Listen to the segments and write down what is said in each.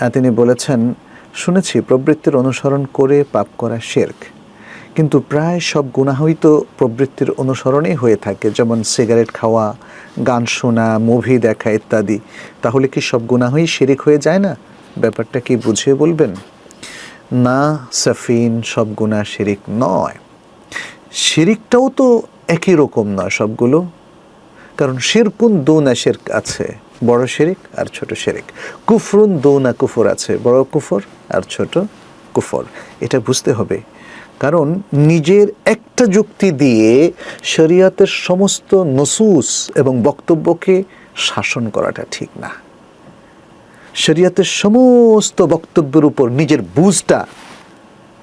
আহ, তিনি বলেছেন শুনেছি প্রবৃত্তির অনুসরণ করে পাপ করা শেরক। কিন্তু প্রায় সব গুনাহই তো প্রবৃত্তির অনুসরণেই হয়ে থাকে যেমন সিগারেট খাওয়া গান শোনা মুভি দেখা ইত্যাদি। তাহলে কি সব গুনাহই শিরিক হয়ে যায় না? ব্যাপারটা কি বুঝিয়ে বলবেন? না সাফিন সব গুনাহ শিরিক নয়। শিরিকটাও তো একই রকম নয় সবগুলো। কারণ শেরকুন দু না শেরক আছে? বড় শিরিক আর ছোট শিরিক। কুফরুন দৌনা কুফর আছে, বড় কুফর আর ছোট কুফর। এটা বুঝতে হবে। কারণ নিজের একটা যুক্তি দিয়ে শরিয়াতের সমস্ত নসুস এবং বক্তব্যকে শাসন করাটা ঠিক না। শরিয়াতের সমস্ত বক্তব্যের উপর নিজের বুঝটা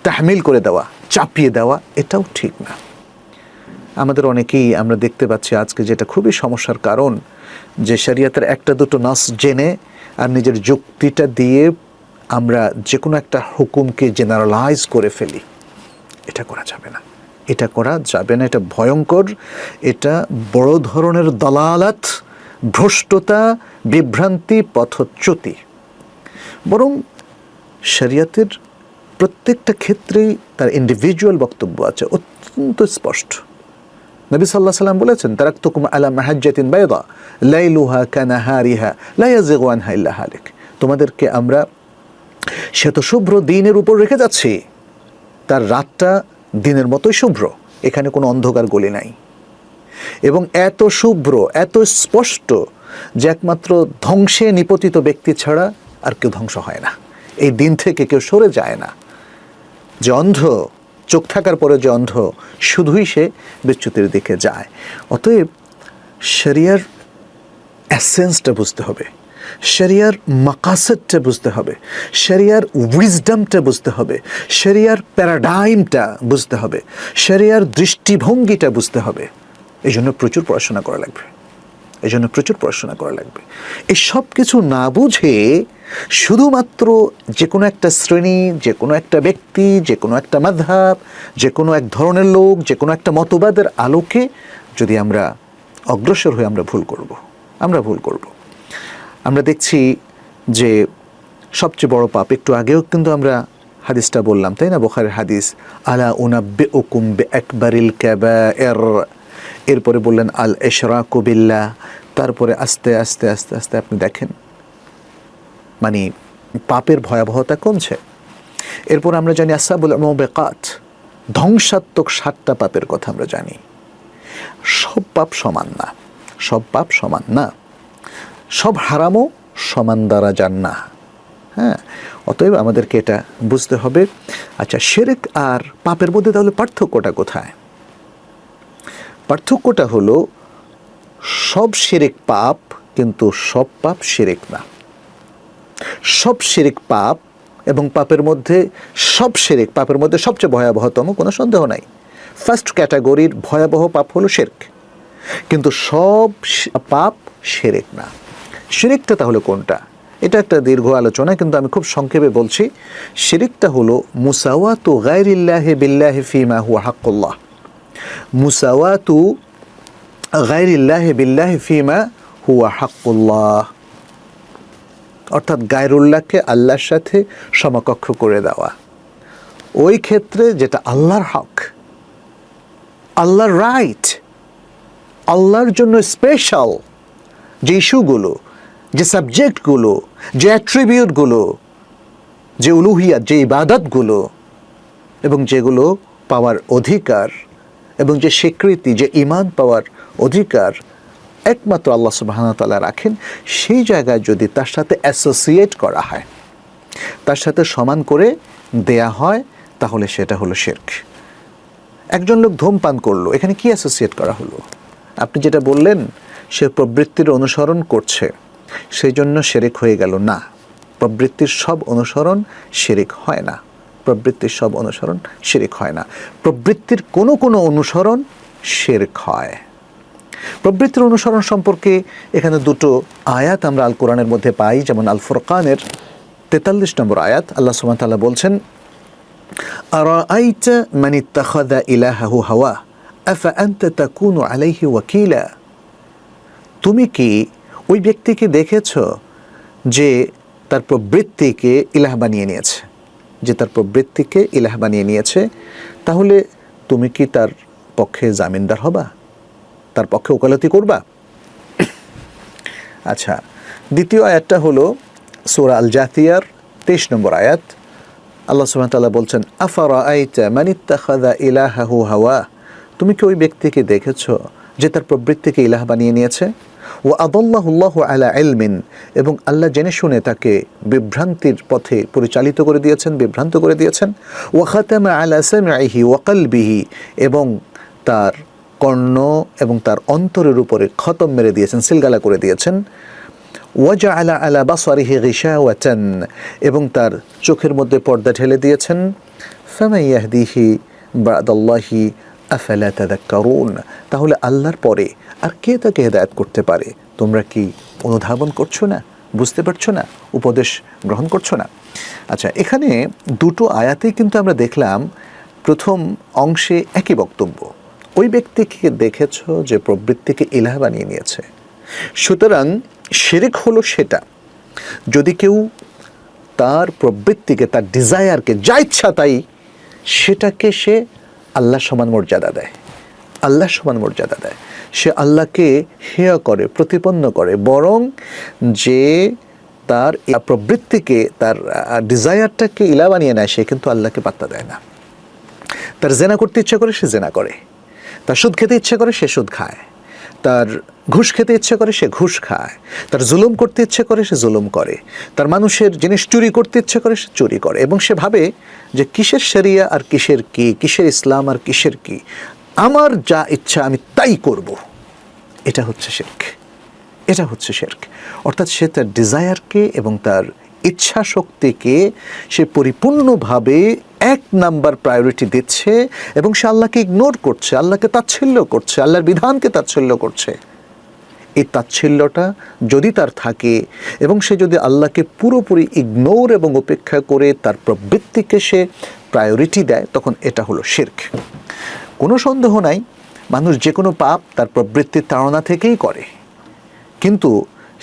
তাহমিল করে দেওয়া, চাপিয়ে দেওয়া, এটাও ঠিক না। আমাদের অনেকেই আমরা দেখতে পাচ্ছি আজকে যেটা খুবই সমস্যার কারণ, যে শরিয়াতের একটা দুটো নাস জেনে আর নিজের যুক্তিটা দিয়ে আমরা যে কোনো একটা হুকুমকে জেনারেলাইজ করে ফেলি। এটা করা যাবে না। এটা করা যাবে না। এটা ভয়ঙ্কর। এটা বড় ধরনের দলালাত, ভ্রষ্টতা, বিভ্রান্তি, পথচ্যুতি। বরং শরিয়াতের প্রত্যেকটা ক্ষেত্রেই তার ইন্ডিভিজুয়াল বক্তব্য আছে, অত্যন্ত স্পষ্ট। নবী সাল্লাহ সাল্লাম বলেছেন, তারাক্তুকুম আলা মাহাজ্জাতিন বাইদা, লাইলুহা কানাহারিহা লা ইয়াজিগু আনহা ইল্লা হালিক। তোমাদেরকে আমরা শ্বেত শুভ্র দিনের উপর রেখে যাচ্ছি। তার রাতটা দিনের মতোই শুভ্র, এখানে কোনো অন্ধকার গলি নাই। এবং এত শুভ্র, এত স্পষ্ট যে একমাত্র ধ্বংসে নিপতিত ব্যক্তি ছাড়া আর কেউ ধ্বংস হয় না। এই দিন থেকে কেউ সরে যায় না। যে অন্ধ চোখ থাকার পরে যে অন্ধ, শুধুই সে বিচ্যুতির দিকে যায়। অতএব শরিয়ার অ্যাসেন্সটা বুঝতে হবে। শরিয়ার মাকাসেদটা বুঝতে হবে। শরিয়ার উইজডমটা বুঝতে হবে। শরিয়ার প্যারাডাইমটা বুঝতে হবে। শরিয়ার দৃষ্টিভঙ্গিটা বুঝতে হবে। এই জন্য প্রচুর পড়াশোনা করা লাগবে। এই জন্য প্রচুর পড়াশোনা করা লাগবে। এই সব কিছু না বুঝে শুধুমাত্র যে কোনো একটা শ্রেণি, যে কোনো একটা ব্যক্তি, যে কোনো একটা মাধাব যে কোনো এক ধরনের লোক, যে কোনো একটা মতবাদের আলোকে যদি আমরা অগ্রসর হয়ে আমরা ভুল করব, আমরা ভুল করব। আমরা দেখছি যে সবচেয়ে বড় পাপ, একটু আগেও কিন্তু আমরা হাদিসটা বললাম, তাই না? বোখারের হাদিস, আলা উনাব্বে ওকুম বে একবারিল ক্যাবা এর এরপরে বললেন আল এশরা কবিল্লা তারপরে আস্তে আস্তে আস্তে আস্তে আপনি দেখেন মানে পাপের ভয়াবহতা কমছে। এরপর আমরা জানি আসাবুল বেকাত, ধ্বংসাত্মক সাতটা পাপের কথা আমরা জানি। সব পাপ সমান না, সব পাপ সমান না। সব হারামও সমান দ্বারা যান না হ্যাঁ অতএব আমাদেরকে এটা বুঝতে হবে। আচ্ছা সেরেক আর পাপের মধ্যে তাহলে পার্থক্যটা কোথায়? পার্থক্যটা হলো, সব সেরেক পাপ, কিন্তু সব পাপ সেরেক না। সব সেরেক পাপ এবং পাপের মধ্যে, সব সেরেক পাপের মধ্যে সবচেয়ে ভয়াবহতম কোনো সন্দেহ নাই। ফার্স্ট ক্যাটাগরির ভয়াবহ পাপ হলো শেরক। কিন্তু সব পাপ সেরেক না। শিরিকটা তাহলে কোনটা? এটা একটা দীর্ঘ আলোচনা, কিন্তু আমি খুব সংক্ষেপে বলছি। শিরিকটা হলো মুসাওয়াতু গায়রিল্লাহি বিল্লাহি ফিমা হুয়া হাক্কুল্লাহ। মুসাওয়াতু গায়রিল্লাহি বিল্লাহি ফিমা হুয়া হাক্কুল্লাহ। অর্থাৎ গায়রুল্লাহকে আল্লাহর সাথে সমকক্ষ করে দেওয়া। ওই ক্ষেত্রে যেটা আল্লাহর হক, আল্লাহর রাইট আল্লাহর জন্য স্পেশাল যে ইস্যুগুলো, যে সাবজেক্টগুলো, যে অ্যাট্রিবিউটগুলো যে উলুহিয়াত, যে ইবাদতগুলো, এবং যেগুলো পাওয়ার অধিকার, এবং যে স্বীকৃতি, যে ইমান পাওয়ার অধিকার একমাত্র আল্লাহ সুবাহতাল্লাহ রাখেন, সেই জায়গায় যদি তার সাথে অ্যাসোসিয়েট করা হয়, তার সাথে সমান করে দেয়া হয়, তাহলে সেটা হলো শেরক। একজন লোক ধূমপান করল, এখানে কি অ্যাসোসিয়েট করা হলো? আপনি যেটা বললেন, সে প্রবৃত্তির অনুসরণ করছে সেই জন্য শেরেক হয়ে গেল না। প্রবৃত্তির সব অনুসরণ শেরেক হয় না। প্রবৃত্তির সব অনুসরণ শেরেক হয় না। প্রবৃত্তির কোনো কোনো অনুসরণ শেরেক হয়। প্রবৃত্তির অনুসরণ সম্পর্কে এখানে দুটো আয়াত আমরা আল কোরআনের মধ্যে পাই যেমন আল ফুরকানের তেতাল্লিশ নম্বর আয়াত আল্লাহ সুবহানাহু ওয়া তাআলা বলছেন أرأيت من اتخذ إلهه هواه أفأنت تكون عليه وكيلا তুমি কি ওই ব্যক্তিকে দেখেছ যে তার প্রবৃত্তিকে ইলাহ বানিয়ে নিয়েছে যে তার প্রবৃত্তিকে ইলাহ বানিয়ে নিয়েছে তাহলে তুমি কি তার পক্ষে জামিনদার হবা তার পক্ষে ওকালতি করবা? আচ্ছা দ্বিতীয় আয়াতটা হলো সোরা আল জাতিয়ার তেইশ নম্বর আয়াত। আল্লাহ সুবহান তাআলা বলছেন আফারা আইতা মানিত্তাখাযা ইলাহাহু হাওয়া? তুমি কি ওই ব্যক্তিকে দেখেছ যে তার প্রবৃত্তিকে ইলাহ বানিয়ে নিয়েছে? ও আদাল্লাহুল্লাহু আলা ইলমিন, এবং আল্লাহ জেনে শুনে তাকে বিভ্রান্তির পথে পরিচালিত করে দিয়েছেন, বিভ্রান্ত করে দিয়েছেন। ও খাতামা আলা সামঈহি ওয়া কলবিহি, এবং তার কর্ণ এবং তার অন্তরের উপরে খতম মেরে দিয়েছেন, সিলগালা করে দিয়েছেন। ওয়াজা আলা আলা বাসারিহি গিশাওয়াতান এবং তার চোখের মধ্যে পর্দা ঢেলে দিয়েছেন। ফামাইয়াহদিহি বাদাল্লাহি আফালা তাদাক্কারুন তাহলে আল্লাহর পরে আর কে তাকে হেদায়েত করতে পারে? তোমরা কি অনুধাবন করছ না? বুঝতে পারছ না? উপদেশ গ্রহণ করছ না? আচ্ছা এখানে দুটো আয়াতেই কিন্তু আমরা দেখলাম প্রথম অংশে একই বক্তব্য। ওই ব্যক্তিকে দেখেছ যে প্রবৃত্তিকে ইলাহ বানিয়ে নিয়েছে? সুতরাং শিরিক হলো সেটা। যদি কেউ তার প্রবৃত্তিকে, তার ডিজায়ারকে যা ইচ্ছা তাই, সেটাকে সে আল্লাহ সমান মর্যাদা দেয়। আল্লাহ সমান মর্যাদা দেয়। সে আল্লাহকে হেয়া করে, প্রতিপন্ন করে, বরং যে তার প্রবৃত্তিকে, তার ডিজায়ারটাকে ইলা বানিয়ে নেয়, সে কিন্তু আল্লাহকে পাত্তা দেয় না। তার জেনা করতে ইচ্ছা করে, সে জেনা করে। তার সুদ খেতে ইচ্ছে করে, সে সুদ খায়। তার ঘুষ খেতে ইচ্ছে করে, সে ঘুষ খায়। তার জুলুম করতে ইচ্ছে করে, সে জুলুম করে। তার মানুষের জিনিস চুরি করতে ইচ্ছে করে, সে চুরি করে। এবং সে ভাবে যে কিসের শরিয়া আর কিসের কি, কিসের ইসলাম আর কিসের কি? আমার যা ইচ্ছা আমি তাই করব। এটা হচ্ছে শেরক। এটা হচ্ছে শেরক। অর্থাৎ সে তার ডিজায়ারকে এবং তার ইচ্ছা শক্তিকে সে পরিপূর্ণভাবে এক নাম্বার প্রায়োরিটি দিচ্ছে এবং সে আল্লাহকে ইগনোর করছে, আল্লাহকে তাচ্ছিল্য করছে, আল্লাহর বিধানকে তাচ্ছিল্য করছে। এই তাচ্ছিল্যটা যদি তার থাকে এবং সে যদি আল্লাহকে পুরোপুরি ইগনোর এবং উপেক্ষা করে তার প্রবৃত্তিকে সে প্রায়োরিটি দেয়, তখন এটা হলো শির্ক কোনো সন্দেহ নাই, মানুষ যে কোনো পাপ তার প্রবৃত্তির তাড়না থেকেই করে। কিন্তু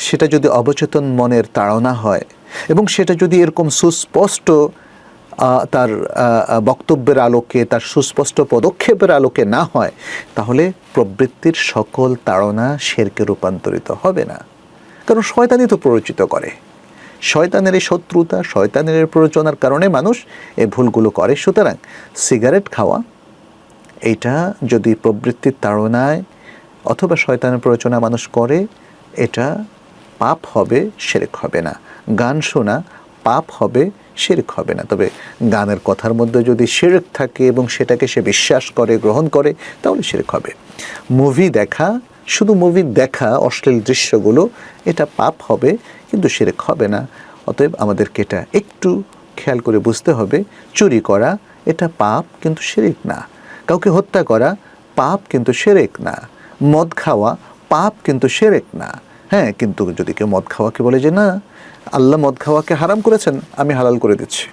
সেটা যদি অবচেতন মনের তাড়না হয় এবং সেটা যদি এরকম সুস্পষ্ট তার বক্তব্যের আলোকে, তার সুস্পষ্ট পদক্ষেপের আলোকে না হয়, তাহলে প্রবৃত্তির সকল তাড়না শেরকে রূপান্তরিত হবে না। কারণ শয়তানি তো প্ররোচিত করে। শয়তানের এই শত্রুতা, শয়তানের প্ররোচনার কারণে মানুষ এই ভুলগুলো করে। সুতরাং সিগারেট খাওয়া, এটা যদি প্রবৃত্তির তাড়নায় অথবা শয়তানের প্ররোচনা মানুষ করে, এটা পাপ হবে সেরেক হবে না। গান শোনা পাপ হবে শিরক হবে না। তবে গানের কথার মধ্যে যদি শিরক থাকে এবং সেটাকে সে বিশ্বাস করে, গ্রহণ করে, তাহলে শিরক হবে। মুভি দেখা, শুধু মুভি দেখা, অশ্লীল দৃশ্যগুলো, এটা পাপ হবে, কিন্তু শিরক হবে না। অতএব আমাদেরকে এটা একটু খেয়াল করে বুঝতে হবে, চুরি করা, এটা পাপ কিন্তু শিরিক না। কাউকে হত্যা করা, পাপ কিন্তু সেরেক না। মদ খাওয়া, পাপ কিন্তু সেরেক না। হ্যাঁ কিন্তু যদি কেউ মদ খাওয়াকে বলে যে, না, আল্লাহ মদ খাওয়াকে হারাম করেছেন, আমি হালাল করে দিচ্ছি।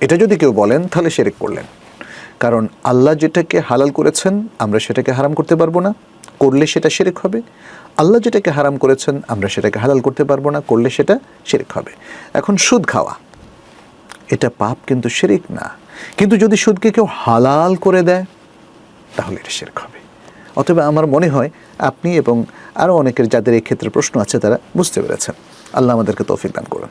এটা যদি কেউ বলেন, তাহলে সেরেক করলেন। কারণ আল্লাহ যেটাকে হালাল করেছেন, আমরা সেটাকে হারাম করতে পারব না। করলে সেটা সেরেক হবে। আল্লাহ যেটাকে হারাম করেছেন, আমরা সেটাকে হালাল করতে পারব না। করলে সেটা সেরেক হবে। এখন সুদ খাওয়া। এটা পাপ কিন্তু শিরিক না। কিন্তু যদি সুদকে কেউ হালাল করে দেয়, তাহলে এটা শিরক হবে। অথবা আমার মনে হয় আপনি এবং আরও অনেকের যাদের এই ক্ষেত্রে প্রশ্ন আছে তারা বুঝতে পেরেছেন। আল্লাহ আমাদেরকে তৌফিক দান করুন।